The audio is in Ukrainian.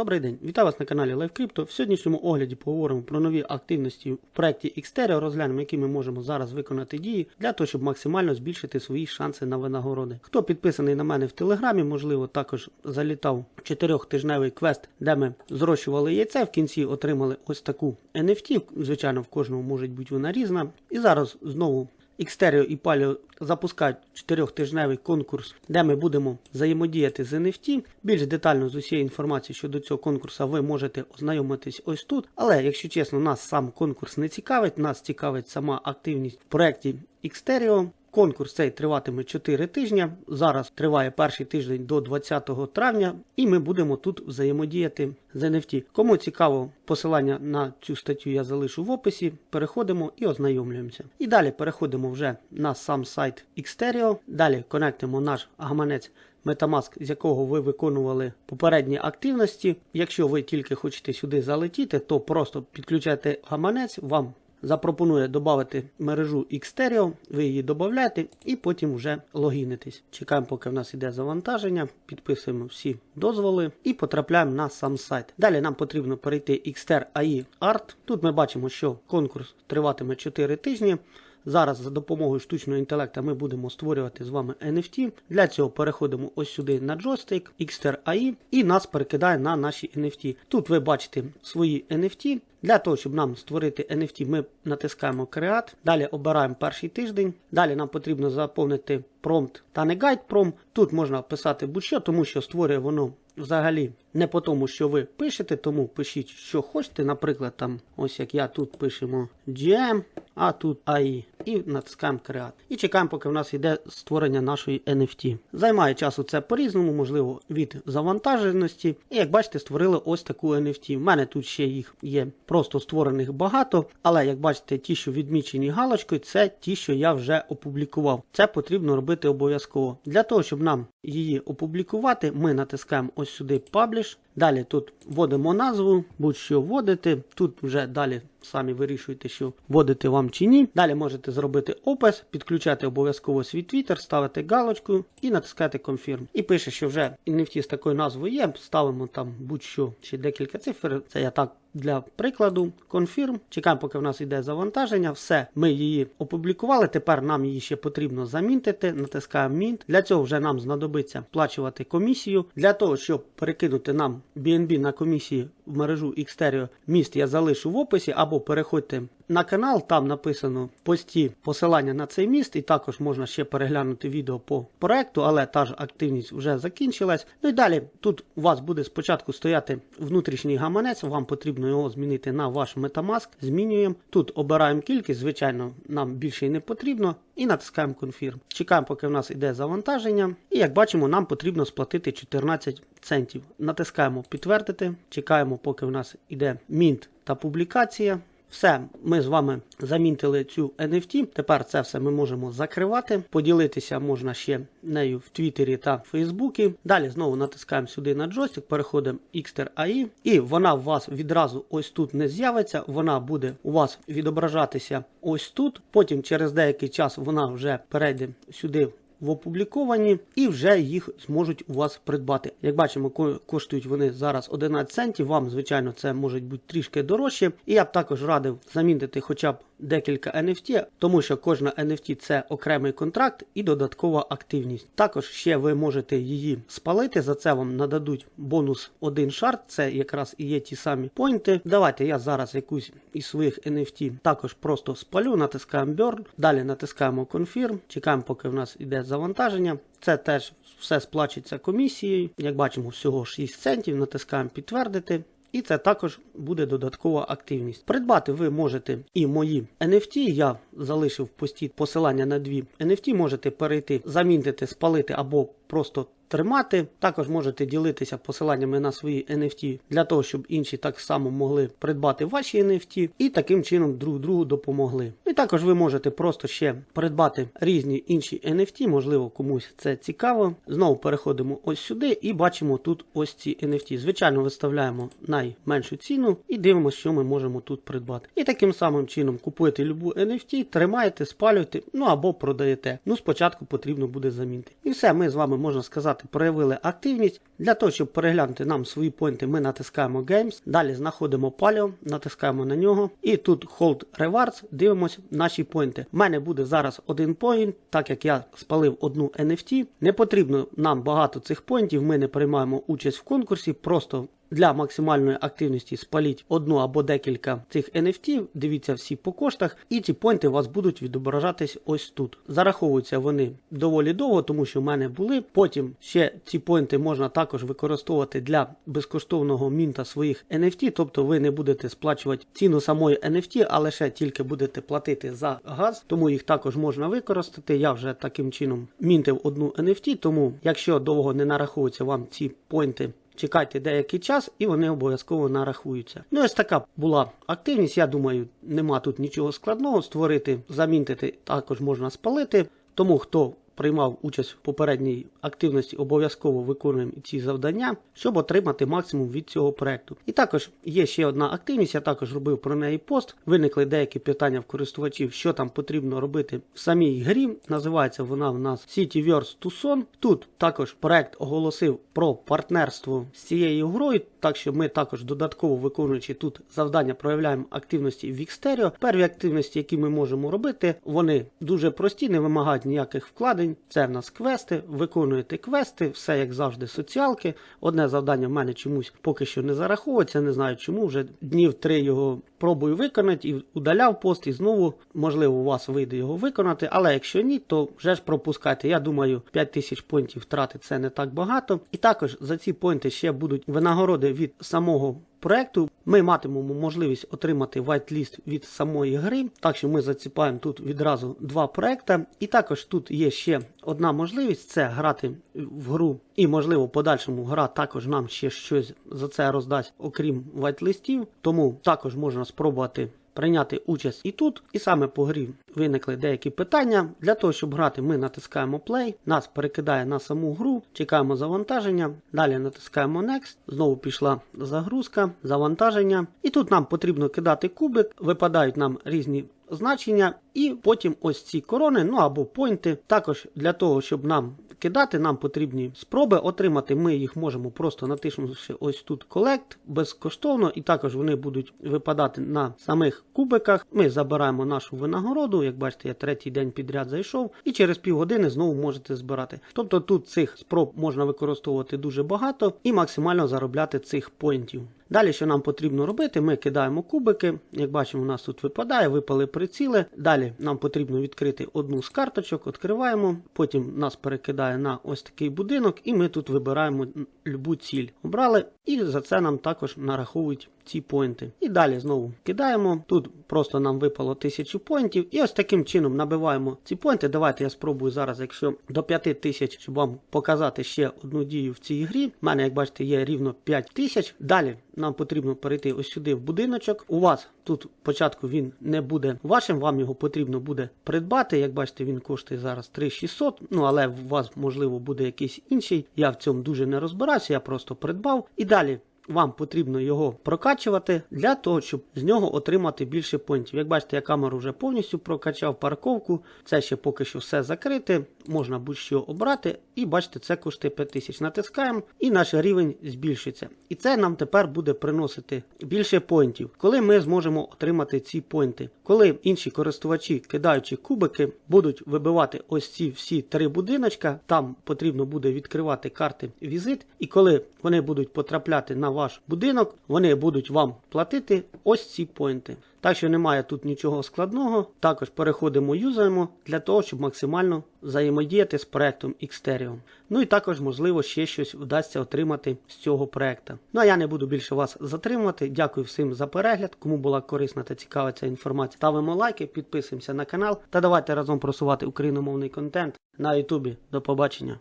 Добрий день, вітаю вас на каналі LiveCrypto. В сьогоднішньому огляді поговоримо про нові активності в проєкті Xtereo, розглянемо, які ми можемо зараз виконати дії для того, щоб максимально збільшити свої шанси на винагороди. Хто підписаний на мене в Телеграмі, можливо, також залітав чотирьохтижневий квест, де ми зрощували яйце. В кінці отримали ось таку NFT. Звичайно, в кожному може бути вона різна. І зараз знову Xtereo і Palio запускають чотирьохтижневий конкурс, де ми будемо взаємодіяти з NFT. Більш детально з усією інформацією щодо цього конкурсу ви можете ознайомитись ось тут. Але, якщо чесно, нас сам конкурс не цікавить, нас цікавить сама активність в проєкті Xtereo. Конкурс цей триватиме 4 тижні. Зараз триває перший тиждень до 20 травня, і ми будемо тут взаємодіяти з NFT. Кому цікаво, посилання на цю статтю я залишу в описі. Переходимо і ознайомлюємося. І далі переходимо вже на сам сайт Xtereo. Далі конектимо наш гаманець. Metamask, з якого ви виконували попередні активності. Якщо ви тільки хочете сюди залетіти, то просто підключайте гаманець, вам запропонує додати мережу Xtereo, ви її додаєте і потім вже логінитесь. Чекаємо, поки в нас йде завантаження, підписуємо всі дозволи і потрапляємо на сам сайт. Далі нам потрібно перейти Xter AI Art. Тут ми бачимо, що конкурс триватиме 4 тижні. Зараз за допомогою штучного інтелекту ми будемо створювати з вами NFT. Для цього переходимо ось сюди на джойстик, Xter AI і нас перекидає на наші NFT. Тут ви бачите свої NFT. Для того, щоб нам створити NFT, ми натискаємо Create, далі обираємо перший тиждень. Далі нам потрібно заповнити промпт та не гайд пром. Тут можна писати будь-що, тому що створює воно взагалі не по тому, що ви пишете, тому пишіть, що хочете. Наприклад, там, ось як я тут пишемо GM, а тут AI. І натискаємо Create. І чекаємо, поки в нас йде створення нашої NFT. Займає часу це по-різному, можливо, від завантаженості. І як бачите, створили ось таку NFT. У мене тут ще їх є просто створених багато. Але як бачите, ті, що відмічені галочкою, це ті, що я вже опублікував. Це потрібно робити обов'язково. Для того, щоб нам її опублікувати, ми натискаємо ось сюди Publish. Далі тут вводимо назву, будь-що вводити. Тут вже далі самі вирішуєте, що вводити вам чи ні. Далі можете зробити опис, підключати обов'язково свій Twitter, ставити галочку і натискати Confirm. І пише, що вже NFT з такою назвою є. Ставимо там будь-що чи декілька цифр. Це я так. Для прикладу, конфірм. Чекаємо, поки в нас йде завантаження. Все, ми її опублікували. Тепер нам її ще потрібно замінтити. Натискаємо Mint. Для цього вже нам знадобиться сплачувати комісію. Для того, щоб перекинути нам BNB на комісії в мережу Xtereo, міст я залишу в описі, або переходьте на канал, там написано в пості посилання на цей міст, і також можна ще переглянути відео по проекту, але та ж активність вже закінчилась. Ну і далі тут у вас буде спочатку стояти внутрішній гаманець, вам потрібно його змінити на ваш Metamask. Змінюємо. Тут обираємо кількість, звичайно, нам більше і не потрібно. І натискаємо Confirm. Чекаємо, поки в нас йде завантаження. І як бачимо, нам потрібно сплатити 14 центів. Натискаємо підтвердити. Чекаємо, поки в нас йде мінт та публікація. Все, ми з вами замінтили цю NFT. Тепер це все ми можемо закривати. Поділитися можна ще нею в Твіттері та Фейсбуці. Далі знову натискаємо сюди на джойстик, переходимо Xter AI, і вона у вас відразу ось тут не з'явиться. Вона буде у вас відображатися ось тут. Потім через деякий час вона вже перейде сюди. В опубліковані і вже їх зможуть у вас придбати. Як бачимо, коштують вони зараз 11 центів. Вам, звичайно, це може бути трішки дорожче. І я б також радив замінити хоча б декілька NFT, тому що кожна NFT це окремий контракт і додаткова активність. Також ще ви можете її спалити. За це вам нададуть бонус один шарт. Це якраз і є ті самі поінти. Давайте я зараз якусь із своїх NFT також просто спалю, натискаємо Burn, далі натискаємо Confirm, чекаємо, поки в нас йде завантаження. Це теж все сплачується комісією. Як бачимо, всього 6 центів. Натискаємо підтвердити. І це також буде додаткова активність. Придбати ви можете і мої NFT. Я залишив пості посилання на дві NFT. Можете перейти, замінити, спалити або просто тримати. Також можете ділитися посиланнями на свої NFT для того, щоб інші так само могли придбати ваші NFT і таким чином друг другу допомогли. І також ви можете просто ще придбати різні інші NFT, можливо, комусь це цікаво. Знову переходимо ось сюди і бачимо тут ось ці NFT. Звичайно, виставляємо найменшу ціну і дивимося, що ми можемо тут придбати. І таким самим чином купуєте любу NFT, тримаєте, спалюєте, ну або продаєте. Ну, спочатку потрібно буде замінити. І все, ми з вами можна сказати, проявили активність. Для того, щоб переглянути нам свої поінти, ми натискаємо Games, далі знаходимо Palio, натискаємо на нього. І тут Hold Rewards, дивимося наші поінти. У мене буде зараз один поінт, так як я спалив одну NFT. Не потрібно нам багато цих поінтів, ми не приймаємо участь в конкурсі, просто для максимальної активності спаліть одну або декілька цих NFT, дивіться всі по коштах, і ці поінти у вас будуть відображатись ось тут. Зараховуються вони доволі довго, тому що в мене були. Потім ще ці поінти можна також використовувати для безкоштовного мінта своїх NFT, тобто ви не будете сплачувати ціну самої NFT, а лише тільки будете платити за газ, тому їх також можна використати. Я вже таким чином мінтив одну NFT, тому якщо довго не нараховуються вам ці поінти. Чекайте деякий час і вони обов'язково нарахуються. Ну, ось така була активність. Я думаю, нема тут нічого складного. Створити, замінити також можна спалити. Тому хто приймав участь в попередній активності, обов'язково виконуємо ці завдання, щоб отримати максимум від цього проекту. І також є ще одна активність, я також робив про неї пост. Виникли деякі питання в користувачів, що там потрібно робити в самій грі. Називається вона в нас Cityverse Tucson. Тут також проект оголосив про партнерство з цією грою, так що ми також додатково виконуючи тут завдання, проявляємо активності в Xtereo. Перві активності, які ми можемо робити, вони дуже прості, не вимагають ніяких вкладень. Це в нас квести. Виконуєте квести, все як завжди, соціалки. Одне завдання в мене чомусь поки що не зараховується. Не знаю чому. Вже днів три його пробую виконати і удаляв пост, і знову можливо у вас вийде його виконати. Але якщо ні, то вже ж пропускайте. Я думаю, 5 тисяч поінтів втрати це не так багато. І також за ці поінти ще будуть винагороди від самого. Проекту ми матимемо можливість отримати вайтліст від самої гри, так що ми заціпаємо тут відразу два проекти. І також тут є ще одна можливість це грати в гру, і можливо, подальшому гра також нам ще щось за це роздасть, окрім вайтлистів. Тому також можна спробувати прийняти участь і тут. І саме по грі виникли деякі питання. Для того, щоб грати, ми натискаємо Play, нас перекидає на саму гру, чекаємо завантаження. Далі натискаємо Next. Знову пішла загрузка, завантаження. І тут нам потрібно кидати кубик, випадають нам різні. Значення, і потім ось ці корони, ну або пойнти. Також для того, щоб нам кидати, нам потрібні спроби отримати. Ми їх можемо просто натиснувши ось тут Collect безкоштовно, і також вони будуть випадати на самих кубиках. Ми забираємо нашу винагороду. Як бачите, я третій день підряд зайшов, і через півгодини знову можете збирати. Тобто тут цих спроб можна використовувати дуже багато і максимально заробляти цих поінтів. Далі, що нам потрібно робити, ми кидаємо кубики. Як бачимо, у нас тут випадає, випали приціли. Далі нам потрібно відкрити одну з карточок, відкриваємо. Потім нас перекидає на ось такий будинок, і ми тут вибираємо любу ціль. Обрали, і за це нам також нараховують ці поінти. І далі знову кидаємо. Тут просто нам випало 1000 поінтів. І ось таким чином набиваємо ці поінти. Давайте я спробую зараз, якщо до 5000, щоб вам показати ще одну дію в цій грі. У мене, як бачите, є рівно 5000. Далі нам потрібно перейти ось сюди в будиночок. У вас тут спочатку він не буде вашим, вам його потрібно буде придбати. Як бачите, він коштує зараз 3600. Ну але у вас, можливо, буде якийсь інший. Я в цьому дуже не розбираюся, я просто придбав. І далі. Вам потрібно його прокачувати для того, щоб з нього отримати більше понтів. Як бачите, я камеру вже повністю прокачав парковку. Це ще поки що все закрите. Можна будь-що обрати. І бачите, це коштує 5000. Натискаємо, і наш рівень збільшиться. І це нам тепер буде приносити більше поінтів. Коли ми зможемо отримати ці поінти. Коли інші користувачі, кидаючи кубики, будуть вибивати ось ці всі три будиночка, там потрібно буде відкривати карти візит. І коли вони будуть потрапляти ваш будинок, вони будуть вам платити ось ці поінти. Так що немає тут нічого складного. Також переходимо, юзаємо для того, щоб максимально взаємодіяти з проектом Xterium. Ну і також, можливо, ще щось вдасться отримати з цього проекту. Ну а я не буду більше вас затримувати. Дякую всім за перегляд. Кому була корисна та цікава ця інформація, ставимо лайки, підписуємося на канал та давайте разом просувати україномовний контент на Ютубі. До побачення.